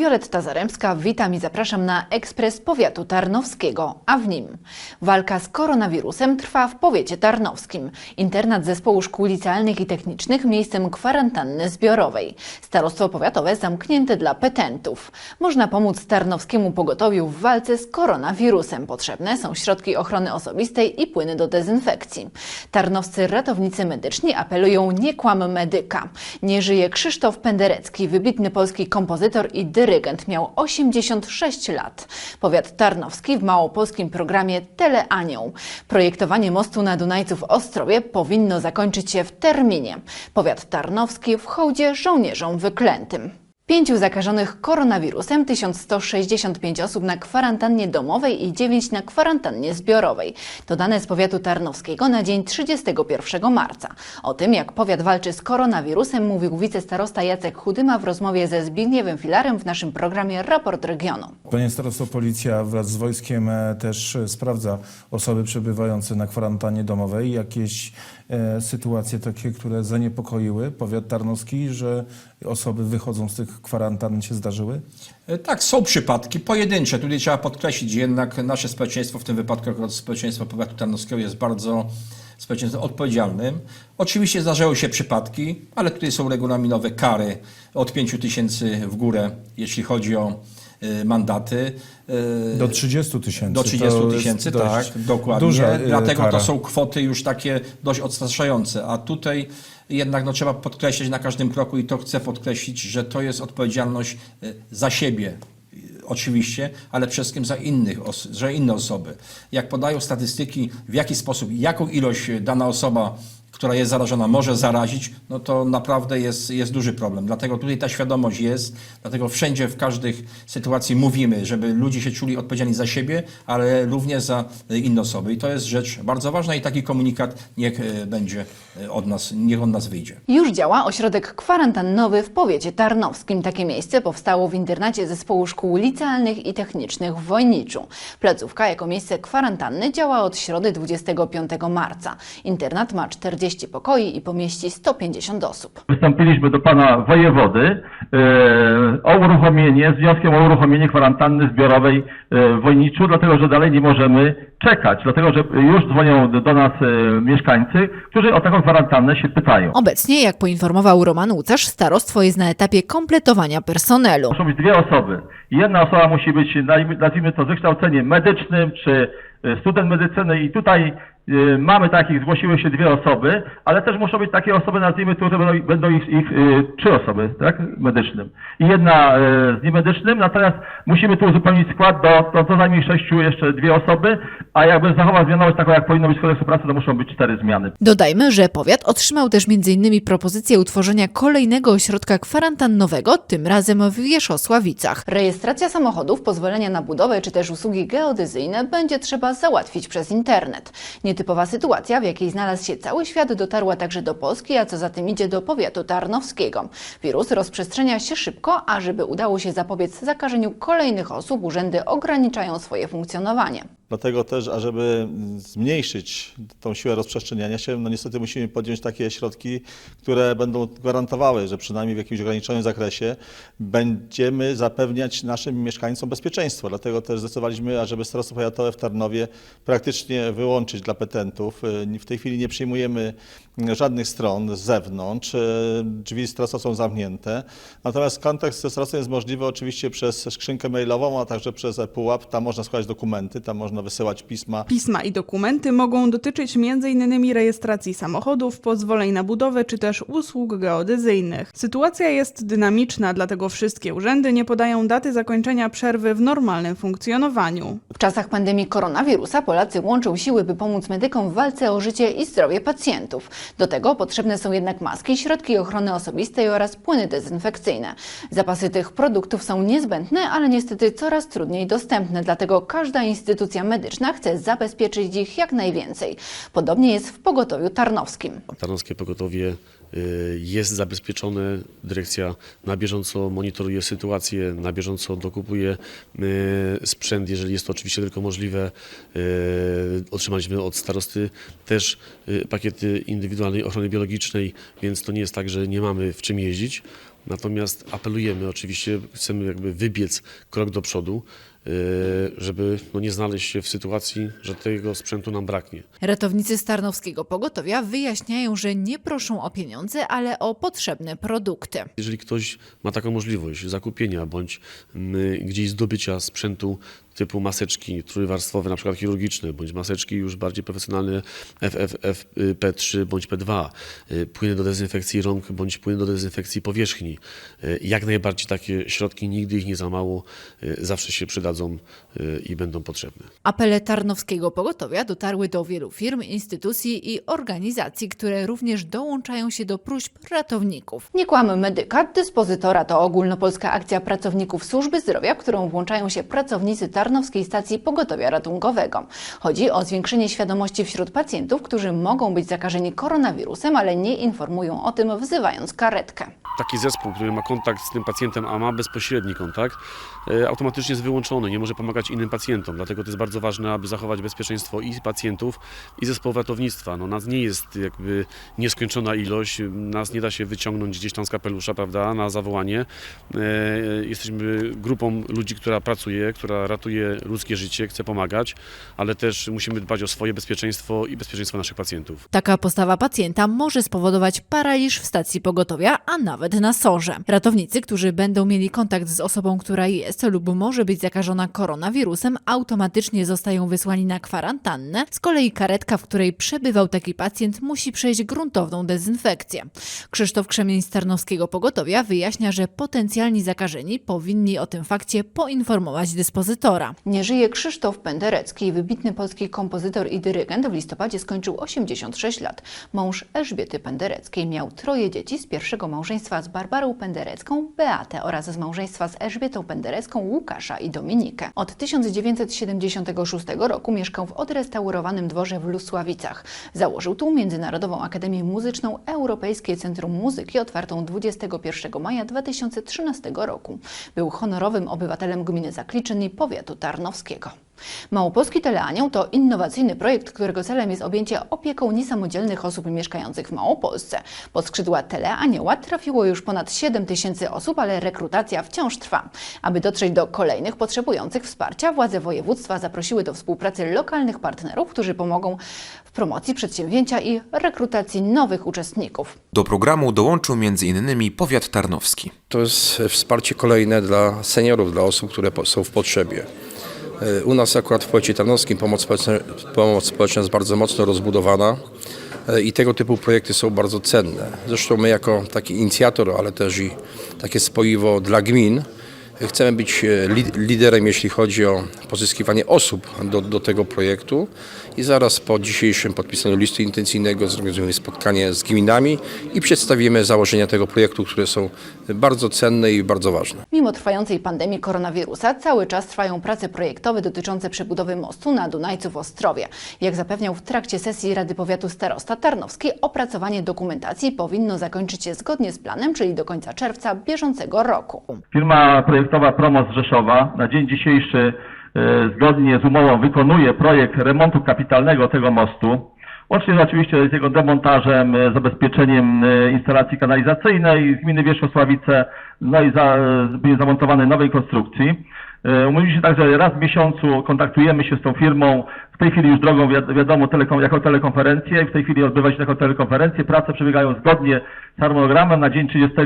Wioletta Zaremska, witam i zapraszam na ekspres powiatu tarnowskiego, a w nim walka z koronawirusem trwa w powiecie tarnowskim. Internat zespołu szkół licealnych i technicznych miejscem kwarantanny zbiorowej. Starostwo powiatowe zamknięte dla petentów. Można pomóc tarnowskiemu pogotowiu w walce z koronawirusem. Potrzebne są środki ochrony osobistej i płyny do dezynfekcji. Tarnowscy ratownicy medyczni apelują nie kłam medyka. Nie żyje Krzysztof Penderecki, wybitny polski kompozytor i dyrygent. Miał 86 lat. Powiat tarnowski w małopolskim programie Teleanioł. Projektowanie mostu na Dunajcu w Ostrowie powinno zakończyć się w terminie. Powiat tarnowski w hołdzie żołnierzom wyklętym. Pięciu zakażonych koronawirusem, 1165 osób na kwarantannie domowej i 9 na kwarantannie zbiorowej. To dane z powiatu tarnowskiego na dzień 31 marca. O tym, jak powiat walczy z koronawirusem, mówił wicestarosta Jacek Chudyma w rozmowie ze Zbigniewem Filarem w naszym programie Raport Regionu. Panie starosto, policja wraz z wojskiem e, też e, sprawdza osoby przebywające na kwarantannie domowej. Jakieś sytuacje takie, które zaniepokoiły powiat tarnowski, że osoby wychodzą z tych kwarantan się zdarzyły? E, Tak, są przypadki pojedyncze. Tutaj trzeba podkreślić, jednak nasze społeczeństwo, w tym wypadku akurat społeczeństwo powiatu tarnowskiego jest bardzo społeczeństwem odpowiedzialnym. Oczywiście zdarzały się przypadki, ale tutaj są regulaminowe kary od 5 tysięcy w górę, jeśli chodzi o e, mandaty. E, Do 30 tysięcy. do 30 To jest tysięcy, tak, dokładnie. Duża, e, Dlatego kara. to są kwoty już takie dość odstraszające. A tutaj jednak no, trzeba podkreślić na każdym kroku i to chcę podkreślić, że to jest odpowiedzialność za siebie. Oczywiście, ale przede wszystkim za innych, za inne osoby. Jak podają statystyki, w jaki sposób, jaką ilość dana osoba, która jest zarażona, może zarazić, no to naprawdę jest, jest duży problem. Dlatego tutaj ta świadomość jest, dlatego wszędzie, w każdej sytuacji mówimy, żeby ludzie się czuli odpowiedzialni za siebie, ale również za inne osoby. I to jest rzecz bardzo ważna i taki komunikat niech e, będzie e, od nas, niech on nas wyjdzie. Już działa ośrodek kwarantannowy w powiecie tarnowskim. Takie miejsce powstało w internacie zespołu szkół licealnych i technicznych w Wojniczu. Placówka jako miejsce kwarantanny działa od środy 25 marca. Internat ma 40 pokoi i pomieści 150 osób. Wystąpiliśmy do pana wojewody e, o uruchomienie, z wnioskiem o uruchomienie kwarantanny zbiorowej e, w Wojniczu, dlatego że dalej nie możemy czekać, dlatego że już dzwonią do, nas e, mieszkańcy, którzy o taką kwarantannę się pytają. Obecnie, jak poinformował Roman Łucasz, starostwo jest na etapie kompletowania personelu. Muszą być dwie osoby. Jedna osoba musi być, nazwijmy- to, z wykształceniem medycznym, czy student medycyny i tutaj e, mamy takich, zgłosiły się dwie osoby, ale też muszą być takie osoby, nazwijmy to, że będą, będą ich, ich e, trzy osoby, tak, medycznym. I jedna e, z niemedycznym, natomiast musimy tu uzupełnić skład do, to, to zajmie sześciu jeszcze dwie osoby, a jakby zachować zmianowość taką, jak powinno być w kodeksu pracy, to muszą być cztery zmiany. Dodajmy, że powiat otrzymał też m.in. propozycję utworzenia kolejnego ośrodka kwarantannowego, tym razem w Wierzchosławicach. Rejestracja samochodów, pozwolenia na budowę czy też usługi geodezyjne będzie trzeba załatwić przez internet. Nietypowa sytuacja, w jakiej znalazł się cały świat, dotarła także do Polski, a co za tym idzie do powiatu tarnowskiego. Wirus rozprzestrzenia się szybko, a żeby udało się zapobiec zakażeniu kolejnych osób, urzędy ograniczają swoje funkcjonowanie. Dlatego też, ażeby zmniejszyć tą siłę rozprzestrzeniania się, no niestety musimy podjąć takie środki, które będą gwarantowały, że przynajmniej w jakimś ograniczonym zakresie będziemy zapewniać naszym mieszkańcom bezpieczeństwo. Dlatego też zdecydowaliśmy, ażeby Starostwo Powiatowe w Tarnowie praktycznie wyłączyć dla petentów. W tej chwili nie przyjmujemy żadnych stron z zewnątrz. Drzwi starostwa są zamknięte. Natomiast kontakt ze starostwem jest możliwy oczywiście przez skrzynkę mailową, a także przez ePUAP. Tam można składać dokumenty, tam można wysyłać pisma. Pisma i dokumenty mogą dotyczyć m.in. rejestracji samochodów, pozwoleń na budowę czy też usług geodezyjnych. Sytuacja jest dynamiczna, dlatego wszystkie urzędy nie podają daty zakończenia przerwy w normalnym funkcjonowaniu. W czasach pandemii koronawirusa Polacy łączą siły, by pomóc medykom w walce o życie i zdrowie pacjentów. Do tego potrzebne są jednak maski, środki ochrony osobistej oraz płyny dezynfekcyjne. Zapasy tych produktów są niezbędne, ale niestety coraz trudniej dostępne, dlatego każda instytucja medyczna chce zabezpieczyć ich jak najwięcej. Podobnie jest w pogotowiu tarnowskim. Tarnowskie Pogotowie y, jest zabezpieczone. Dyrekcja na bieżąco monitoruje sytuację, na bieżąco dokupuje y, sprzęt, jeżeli jest to oczywiście tylko możliwe. Y, Otrzymaliśmy od starosty też pakiety indywidualnej ochrony biologicznej, więc to nie jest tak, że nie mamy w czym jeździć. Natomiast apelujemy, oczywiście chcemy jakby wybiec krok do przodu, żeby no nie znaleźć się w sytuacji, że tego sprzętu nam braknie. Ratownicy z Tarnowskiego Pogotowia wyjaśniają, że nie proszą o pieniądze, ale o potrzebne produkty. Jeżeli ktoś ma taką możliwość zakupienia bądź mm, gdzieś zdobycia sprzętu typu maseczki trójwarstwowe, na przykład chirurgiczne, bądź maseczki już bardziej profesjonalne FFFP3 bądź P2, y, płyny do dezynfekcji rąk bądź płyny do dezynfekcji powierzchni. Y, Jak najbardziej takie środki, nigdy ich nie za mało, y, zawsze się przydadzą i będą potrzebne. Apele Tarnowskiego Pogotowia dotarły do wielu firm, instytucji i organizacji, które również dołączają się do próśb ratowników. Nie kłamy medyka, dyspozytora to ogólnopolska akcja pracowników służby zdrowia, w którą włączają się pracownicy Tarnowskiej Stacji Pogotowia Ratunkowego. Chodzi o zwiększenie świadomości wśród pacjentów, którzy mogą być zakażeni koronawirusem, ale nie informują o tym, wzywając karetkę. taki zespół, który ma kontakt z tym pacjentem, a ma bezpośredni kontakt, e, automatycznie jest wyłączony, nie może pomagać innym pacjentom. Dlatego to jest bardzo ważne, aby zachować bezpieczeństwo i pacjentów, i zespołu ratownictwa. No, nas nie jest jakby nieskończona ilość, nas nie da się wyciągnąć gdzieś tam z kapelusza, prawda, na zawołanie. E, Jesteśmy grupą ludzi, która pracuje, która ratuje ludzkie życie, chce pomagać, ale też musimy dbać o swoje bezpieczeństwo i bezpieczeństwo naszych pacjentów. Taka postawa pacjenta może spowodować paraliż w stacji pogotowia, a nawet na sorze. Ratownicy, którzy będą mieli kontakt z osobą, która jest lub może być zakażona koronawirusem, automatycznie zostają wysłani na kwarantannę. Z kolei karetka, w której przebywał taki pacjent, musi przejść gruntowną dezynfekcję. Krzysztof Krzemień z Tarnowskiego Pogotowia wyjaśnia, że potencjalni zakażeni powinni o tym fakcie poinformować dyspozytora. Nie żyje Krzysztof Penderecki, wybitny polski kompozytor i dyrygent. W listopadzie skończył 86 lat. Mąż Elżbiety Pendereckiej miał troje dzieci z pierwszego małżeństwa z Barbarą Penderecką, Beatę oraz z małżeństwa z Elżbietą Penderecką, Łukasza i Dominikę. Od 1976 roku mieszkał w odrestaurowanym dworze w Lusławicach. Założył tu Międzynarodową Akademię Muzyczną Europejskie Centrum Muzyki otwartą 21 maja 2013 roku. Był honorowym obywatelem gminy Zakliczyn i powiatu tarnowskiego. Małopolski Teleanioł to innowacyjny projekt, którego celem jest objęcie opieką niesamodzielnych osób mieszkających w Małopolsce. Pod skrzydła Teleanioła trafiło już ponad 7 tysięcy osób, ale rekrutacja wciąż trwa. Aby dotrzeć do kolejnych potrzebujących wsparcia, władze województwa zaprosiły do współpracy lokalnych partnerów, którzy pomogą w promocji przedsięwzięcia i rekrutacji nowych uczestników. Do programu dołączył m.in. powiat tarnowski. To jest wsparcie kolejne dla seniorów, dla osób, które są w potrzebie. Y, U nas akurat w powiecie tarnowskim pomoc społeczna, pomoc społeczna jest bardzo mocno rozbudowana y, i tego typu projekty są bardzo cenne. Zresztą my jako taki inicjator, ale też i takie spoiwo dla gmin chcemy być li- liderem, jeśli chodzi o pozyskiwanie osób do, do tego projektu i zaraz po dzisiejszym podpisaniu listu intencyjnego zorganizujemy spotkanie z gminami i przedstawimy założenia tego projektu, które są bardzo cenne i bardzo ważne. Mimo trwającej pandemii koronawirusa cały czas trwają prace projektowe dotyczące przebudowy mostu na Dunajcu w Ostrowie. Jak zapewniał w trakcie sesji Rady Powiatu starosta Tarnowski, opracowanie dokumentacji powinno zakończyć się zgodnie z planem, czyli do końca czerwca bieżącego roku. Firma projektowa Promos z Rzeszowa na dzień dzisiejszy e, zgodnie z umową wykonuje projekt remontu kapitalnego tego mostu. Łącznie oczywiście z jego demontażem, e, zabezpieczeniem e, instalacji kanalizacyjnej z gminy Wierzchosławice, no i za, będzie zamontowany nowej konstrukcji. Umówiliśmy się także raz w miesiącu kontaktujemy się z tą firmą, tej chwili już drogą wiad- wiadomo telekom, jako telekonferencję, w tej chwili odbywa się jako telekonferencję, prace przebiegają zgodnie z harmonogramem, na dzień 30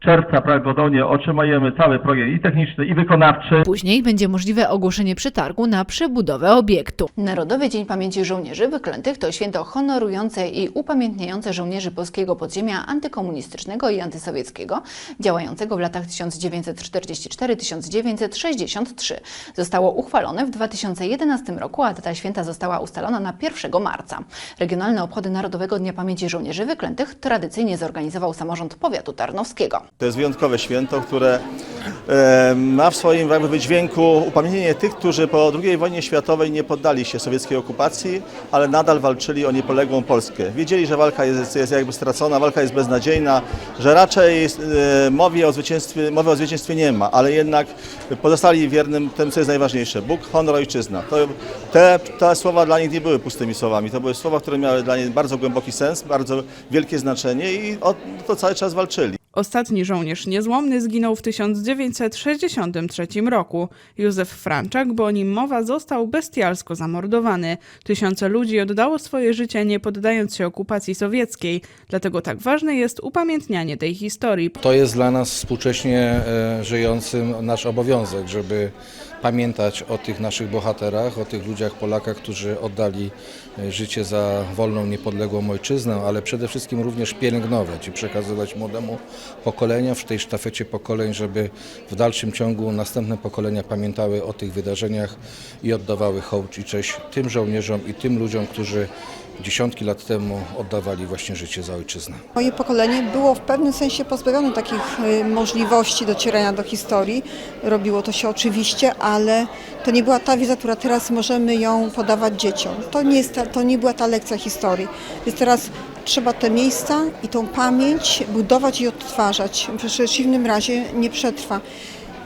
czerwca prawdopodobnie otrzymajemy cały projekt i techniczny i wykonawczy. Później będzie możliwe ogłoszenie przetargu na przebudowę obiektu. Narodowy Dzień Pamięci Żołnierzy Wyklętych to święto honorujące i upamiętniające żołnierzy polskiego podziemia antykomunistycznego i antysowieckiego, działającego w latach 1944-1963. Zostało uchwalone w 2011 roku, a data święta została ustalona na 1 marca. Regionalne obchody Narodowego Dnia Pamięci Żołnierzy Wyklętych tradycyjnie zorganizował samorząd powiatu tarnowskiego. To jest wyjątkowe święto, które ma w swoim jakby wydźwięku upamiętnienie tych, którzy po II wojnie światowej nie poddali się sowieckiej okupacji, ale nadal walczyli o niepodległą Polskę. Wiedzieli, że walka jest, jest jakby stracona, walka jest beznadziejna, że raczej e, mowy o, zwycięstwie, mowy o zwycięstwie nie ma, ale jednak pozostali wiernym tym, co jest najważniejsze. Bóg, honor, ojczyzna. To, te, te słowa dla nich nie były pustymi słowami. To były słowa, które miały dla nich bardzo głęboki sens, bardzo wielkie znaczenie i o to cały czas walczyli. Ostatni żołnierz niezłomny zginął w 1963 roku. Józef Franczak, bo o nim mowa, został bestialsko zamordowany. Tysiące ludzi oddało swoje życie nie poddając się okupacji sowieckiej. Dlatego tak ważne jest upamiętnianie tej historii. To jest dla nas współcześnie e, żyjącym nasz obowiązek, żeby pamiętać o tych naszych bohaterach, o tych ludziach, Polakach, którzy oddali e, życie za wolną, niepodległą ojczyznę, ale przede wszystkim również pielęgnować i przekazywać młodemu pokoleniu w tej sztafecie pokoleń, żeby w dalszym ciągu następne pokolenia pamiętały o tych wydarzeniach i oddawały hołd i cześć tym żołnierzom i tym ludziom, którzy dziesiątki lat temu oddawali właśnie życie za ojczyznę. Moje pokolenie było w pewnym sensie pozbawione takich y, możliwości docierania do historii. Robiło to się oczywiście, ale to nie była ta wiedza, która teraz możemy ją podawać dzieciom. To nie, jest ta, to nie była ta lekcja historii. Więc teraz trzeba te miejsca i tą pamięć budować i odtwarzać. W przeciwnym razie nie przetrwa.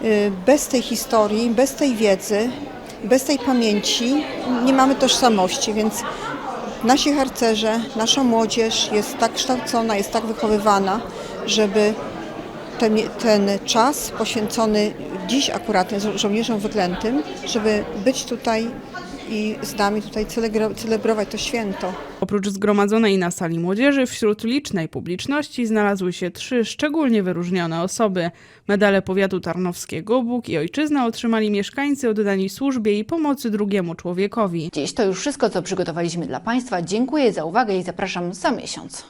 Y, Bez tej historii, bez tej wiedzy, bez tej pamięci nie mamy tożsamości, więc Nasi harcerze, nasza młodzież jest tak kształcona, jest tak wychowywana, żeby ten, ten czas poświęcony dziś akurat żo- żołnierzom wyklętym, żeby być tutaj i z nami tutaj celebro- celebrować to święto. Oprócz zgromadzonej na sali młodzieży, wśród licznej publiczności znalazły się trzy szczególnie wyróżnione osoby. Medale powiatu tarnowskiego Bóg i Ojczyzna otrzymali mieszkańcy oddani służbie i pomocy drugiemu człowiekowi. Dziś to już wszystko, co przygotowaliśmy dla Państwa. Dziękuję za uwagę i zapraszam za miesiąc.